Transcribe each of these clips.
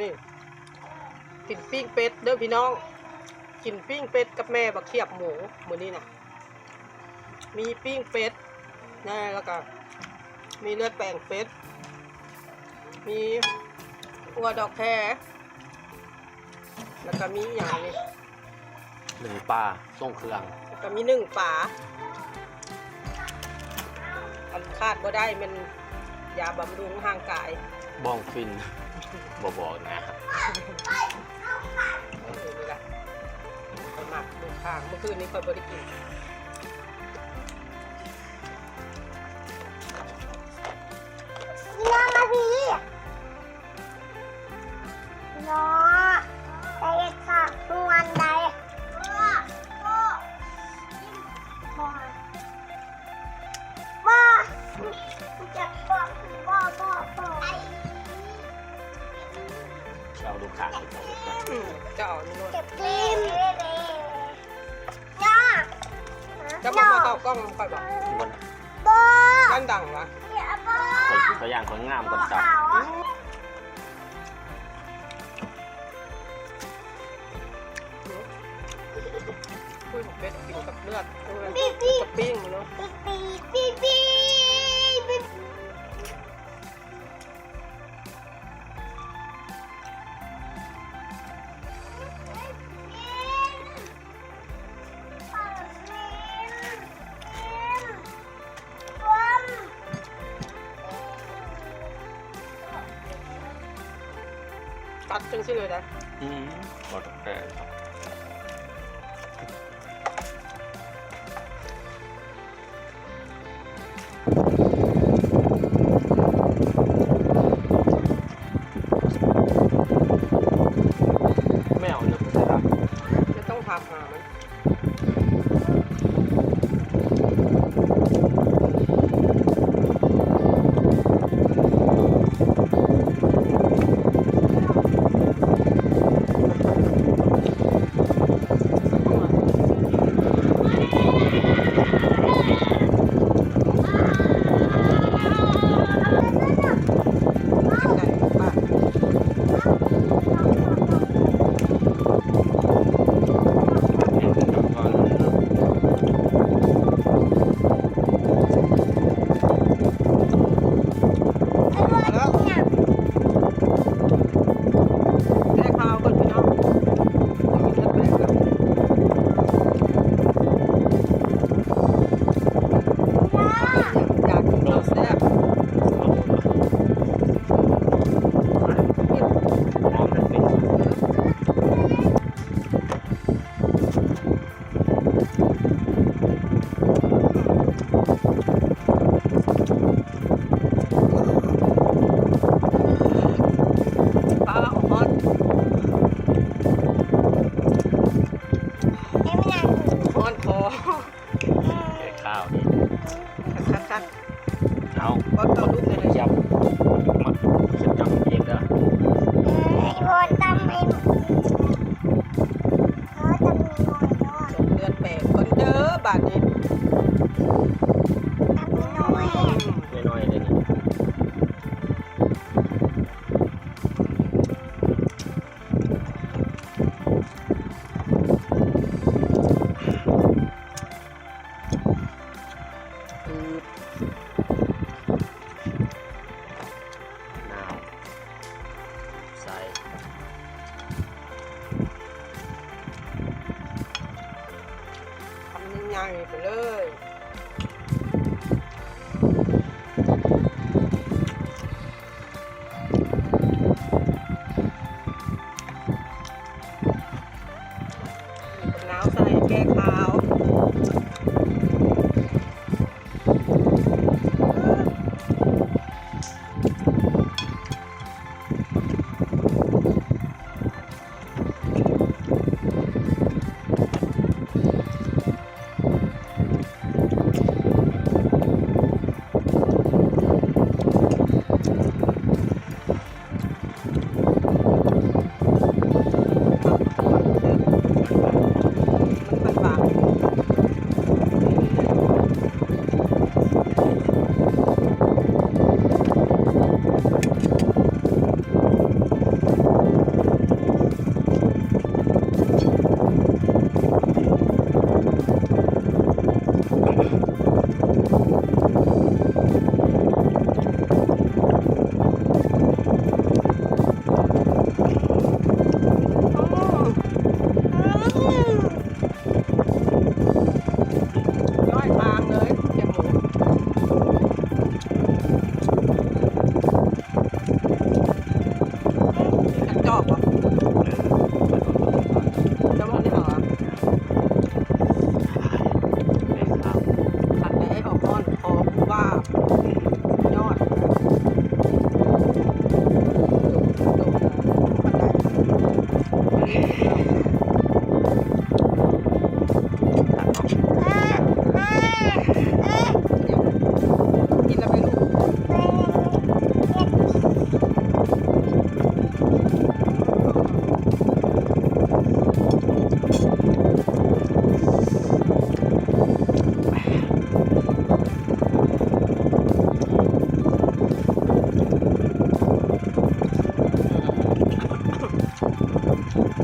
นี่กินปิ้งเป็ดเด้อพี่น้องกินปิ้งเป็ดกับแม่บักเขียบหมูมื้อนี้น่ะมีปิ้งเป็ดนะแล้วก็มีเลือดแป้งเป็ดมีอัวดอกแครแล้วก็มีอย่างนี้หนึ่งปลาส่งเครื่องแล้วก็มีหนึ่งฝาอันคาดบ่ได้มันยาบำรุงห่างกายบ้องฟิน บ่บอกนะเออนี่แหละไปหมักดูทางเมื่อคืนนี้คอยบริกินพี่น้องมาพี่พี่น้องไปเอ็ดค่ะทุกวันใดบ่บ่บ่จะบอกบ่บ่บ่ไอ้ เอาลูกค้าไปเอาลูกค้าอืมจะเอานี่ด้วยเก็บกลิมย่าจะบอกมาเข้ากล้องคอยบอกวันบ่กันดังวะอย่าบ่ใส่ตัวอย่างคนงามคนจับขาวอะคุยของเป็ดกินกับเลือดเออปีปีกับปิ้งเนาะปีปีปีปีปี จังสิเลยนะอืมบ่ต้องแก้ครับ อนคอแก่ข้าวนี่คัดคัดเอาก็ต้องลุกเลยนะยับมาฉันจำเองเด้ไอ้บอลตำไอ้เขาจะมีหน่อยด้วยเดือนแปลกคนเด้อบาดนี้ อื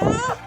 好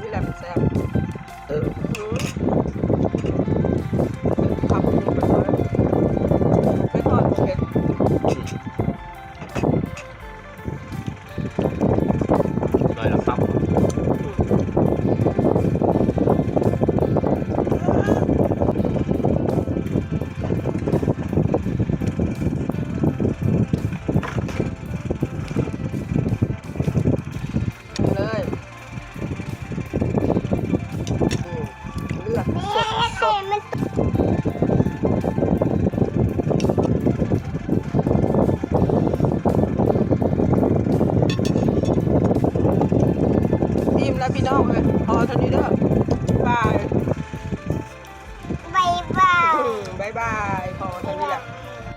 นี่แหละมันแซ่บเออ แล้วพี่น้องเลยพอเท่านี้เด้อ